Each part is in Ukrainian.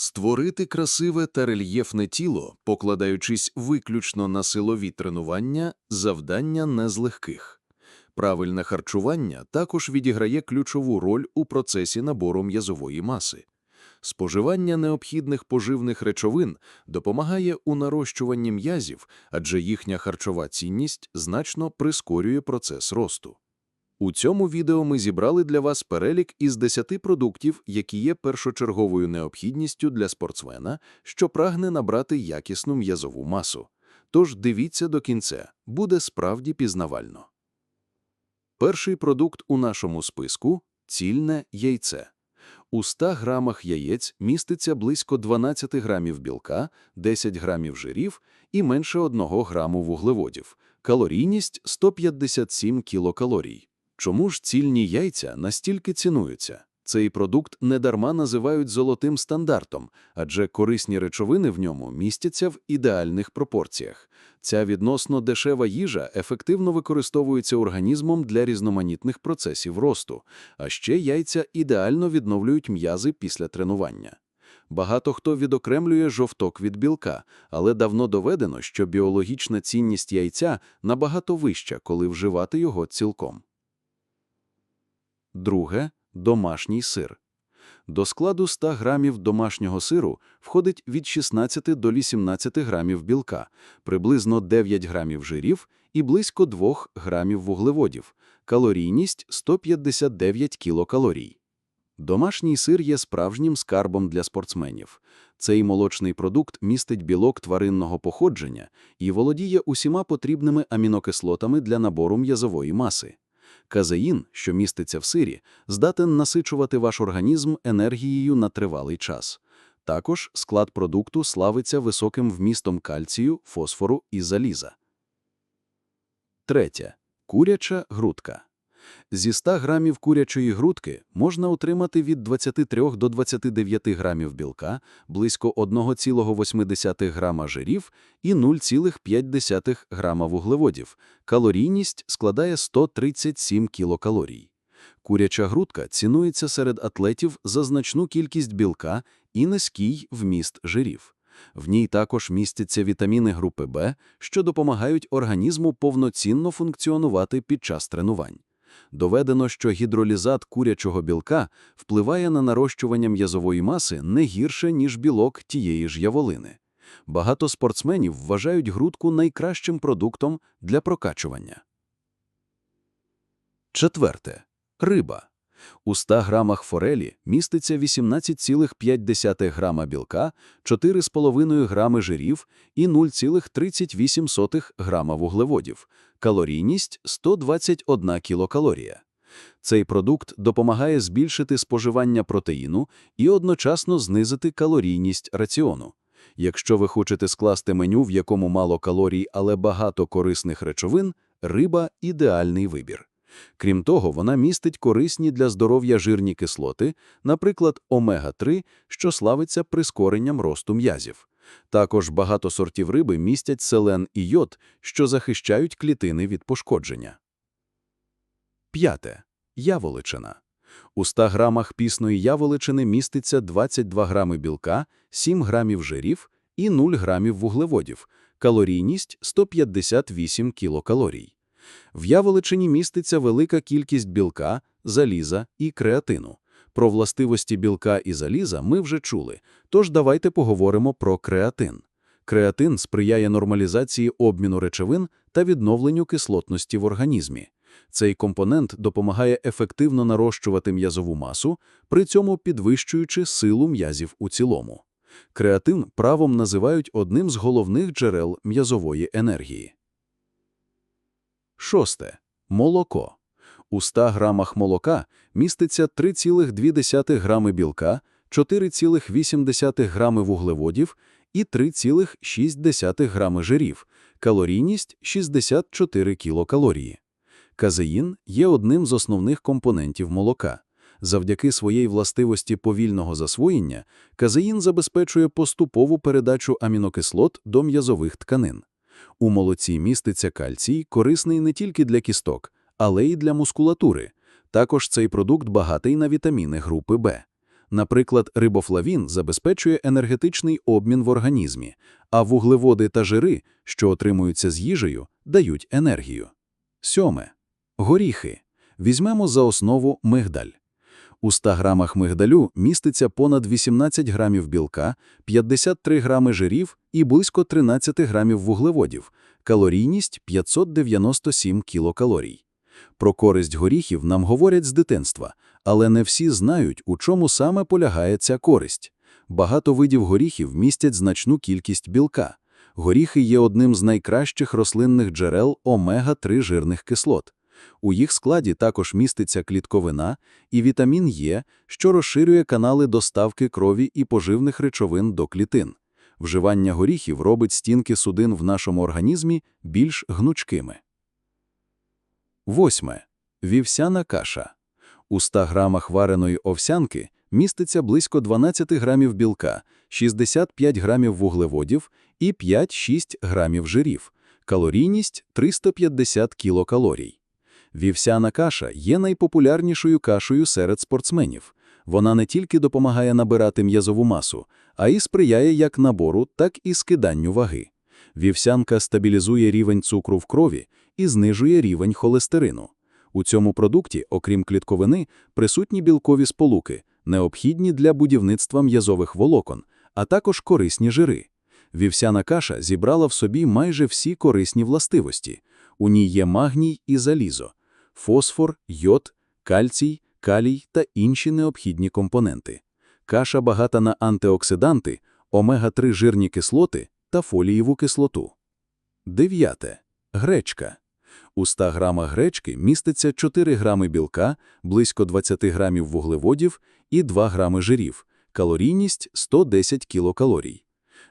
Створити красиве та рельєфне тіло, покладаючись виключно на силові тренування, завдання не з легких. Правильне харчування також відіграє ключову роль у процесі набору м'язової маси. Споживання необхідних поживних речовин допомагає у нарощуванні м'язів, адже їхня харчова цінність значно прискорює процес росту. У цьому відео ми зібрали для вас перелік із 10 продуктів, які є першочерговою необхідністю для спортсмена, що прагне набрати якісну м'язову масу. Тож дивіться до кінця, буде справді пізнавально. Перший продукт у нашому списку – цільне яйце. У 100 грамах яєць міститься близько 12 грамів білка, 10 грамів жирів і менше 1 граму вуглеводів. Калорійність – 157 кілокалорій. Чому ж цільні яйця настільки цінуються? Цей продукт недарма називають золотим стандартом, адже корисні речовини в ньому містяться в ідеальних пропорціях. Ця відносно дешева їжа ефективно використовується організмом для різноманітних процесів росту, а ще яйця ідеально відновлюють м'язи після тренування. Багато хто відокремлює жовток від білка, але давно доведено, що біологічна цінність яйця набагато вища, коли вживати його цілком. Друге – домашній сир. До складу 100 грамів домашнього сиру входить від 16 до 18 грамів білка, приблизно 9 грамів жирів і близько 2 грамів вуглеводів. Калорійність – 159 кілокалорій. Домашній сир є справжнім скарбом для спортсменів. Цей молочний продукт містить білок тваринного походження і володіє усіма потрібними амінокислотами для набору м'язової маси. Казеїн, що міститься в сирі, здатен насичувати ваш організм енергією на тривалий час. Також склад продукту славиться високим вмістом кальцію, фосфору і заліза. Третє. Куряча грудка. Зі 100 грамів курячої грудки можна отримати від 23 до 29 грамів білка, близько 1,8 грама жирів і 0,5 грама вуглеводів. Калорійність складає 137 кілокалорій. Куряча грудка цінується серед атлетів за значну кількість білка і низький вміст жирів. В ній також містяться вітаміни групи Б, що допомагають організму повноцінно функціонувати під час тренувань. Доведено, що гідролізат курячого білка впливає на нарощування м'язової маси не гірше, ніж білок тієї ж яволини. Багато спортсменів вважають грудку найкращим продуктом для прокачування. Четверте. Риба. У 100 грамах форелі міститься 18,5 грама білка, 4,5 грами жирів і 0,38 грама вуглеводів. Калорійність – 121 кілокалорія. Цей продукт допомагає збільшити споживання протеїну і одночасно знизити калорійність раціону. Якщо ви хочете скласти меню, в якому мало калорій, але багато корисних речовин, риба – ідеальний вибір. Крім того, вона містить корисні для здоров'я жирні кислоти, наприклад, омега-3, що славиться прискоренням росту м'язів. Також багато сортів риби містять селен і йод, що захищають клітини від пошкодження. П'яте. Яволичина. У 100 грамах пісної яволичини міститься 22 грами білка, 7 грамів жирів і 0 грамів вуглеводів, калорійність – 158 кілокалорій. В яволичині міститься велика кількість білка, заліза і креатину. Про властивості білка і заліза ми вже чули, тож давайте поговоримо про креатин. Креатин сприяє нормалізації обміну речовин та відновленню кислотності в організмі. Цей компонент допомагає ефективно нарощувати м'язову масу, при цьому підвищуючи силу м'язів у цілому. Креатин правом називають одним з головних джерел м'язової енергії. Шосте. Молоко. У 100 грамах молока міститься 3,2 грами білка, 4,8 грами вуглеводів і 3,6 грами жирів, калорійність – 64 кілокалорії. Казеїн є одним з основних компонентів молока. Завдяки своїй властивості повільного засвоєння, казеїн забезпечує поступову передачу амінокислот до м'язових тканин. У молоці міститься кальцій, корисний не тільки для кісток, але й для мускулатури. Також цей продукт багатий на вітаміни групи Б. Наприклад, рибофлавін забезпечує енергетичний обмін в організмі, а вуглеводи та жири, що отримуються з їжею, дають енергію. Сьоме. Горіхи. Візьмемо за основу мигдаль. У 100 грамах мигдалю міститься понад 18 грамів білка, 53 грами жирів і близько 13 грамів вуглеводів, калорійність 597 кілокалорій. Про користь горіхів нам говорять з дитинства, але не всі знають, у чому саме полягає ця користь. Багато видів горіхів містять значну кількість білка. Горіхи є одним з найкращих рослинних джерел омега-3 жирних кислот. У їх складі також міститься клітковина і вітамін Е, що розширює канали доставки крові і поживних речовин до клітин. Вживання горіхів робить стінки судин в нашому організмі більш гнучкими. Восьме. Вівсяна каша. У 100 грамах вареної овсянки міститься близько 12 грамів білка, 65 грамів вуглеводів і 5-6 грамів жирів. Калорійність – 350 кілокалорій. Вівсяна каша є найпопулярнішою кашею серед спортсменів. Вона не тільки допомагає набирати м'язову масу, а й сприяє як набору, так і скиданню ваги. Вівсянка стабілізує рівень цукру в крові і знижує рівень холестерину. У цьому продукті, окрім клітковини, присутні білкові сполуки, необхідні для будівництва м'язових волокон, а також корисні жири. Вівсяна каша зібрала в собі майже всі корисні властивості. У ній є магній і залізо, фосфор, йод, кальцій, калій та інші необхідні компоненти. Каша багата на антиоксиданти, омега-3 жирні кислоти та фолієву кислоту. Дев'яте. Гречка. У 100 грамах гречки міститься 4 грами білка, близько 20 грамів вуглеводів і 2 грами жирів, калорійність 110 кілокалорій.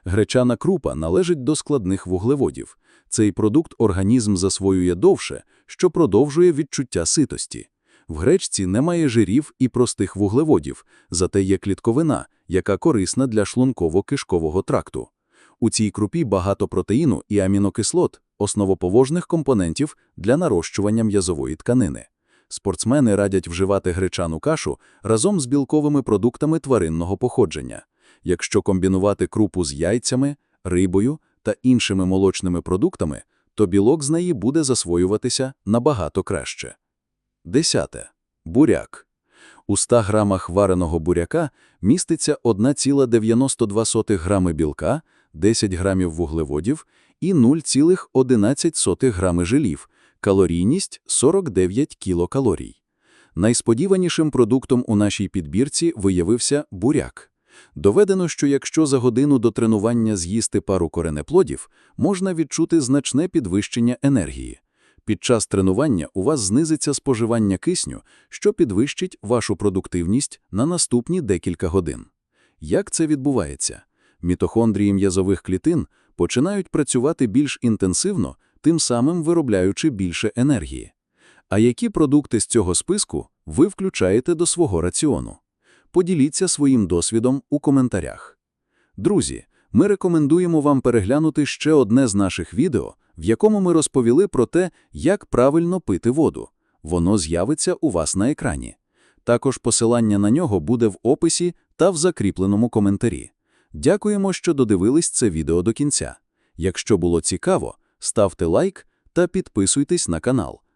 Гречана крупа належить до складних вуглеводів. Цей продукт організм засвоює довше, що продовжує відчуття ситості. В гречці немає жирів і простих вуглеводів, зате є клітковина, яка корисна для шлунково-кишкового тракту. У цій крупі багато протеїну і амінокислот, основоповожних компонентів для нарощування м'язової тканини. Спортсмени радять вживати гречану кашу разом з білковими продуктами тваринного походження. Якщо комбінувати крупу з яйцями, рибою та іншими молочними продуктами, то білок з неї буде засвоюватися набагато краще. Десяте. Буряк. У 100 грамах вареного буряка міститься 1,92 грами білка, 10 грамів вуглеводів і 0,11 грами жилів, калорійність 49 кілокалорій. Найсподіванішим продуктом у нашій підбірці виявився буряк. Доведено, що якщо за годину до тренування з'їсти пару коренеплодів, можна відчути значне підвищення енергії. Під час тренування у вас знизиться споживання кисню, що підвищить вашу продуктивність на наступні декілька годин. Як це відбувається? Мітохондрії м'язових клітин починають працювати більш інтенсивно, тим самим виробляючи більше енергії. А які продукти з цього списку ви включаєте до свого раціону? Поділіться своїм досвідом у коментарях. Друзі, ми рекомендуємо вам переглянути ще одне з наших відео, в якому ми розповіли про те, як правильно пити воду. Воно з'явиться у вас на екрані. Також посилання на нього буде в описі та в закріпленому коментарі. Дякуємо, що додивились це відео до кінця. Якщо було цікаво, ставте лайк та підписуйтесь на канал,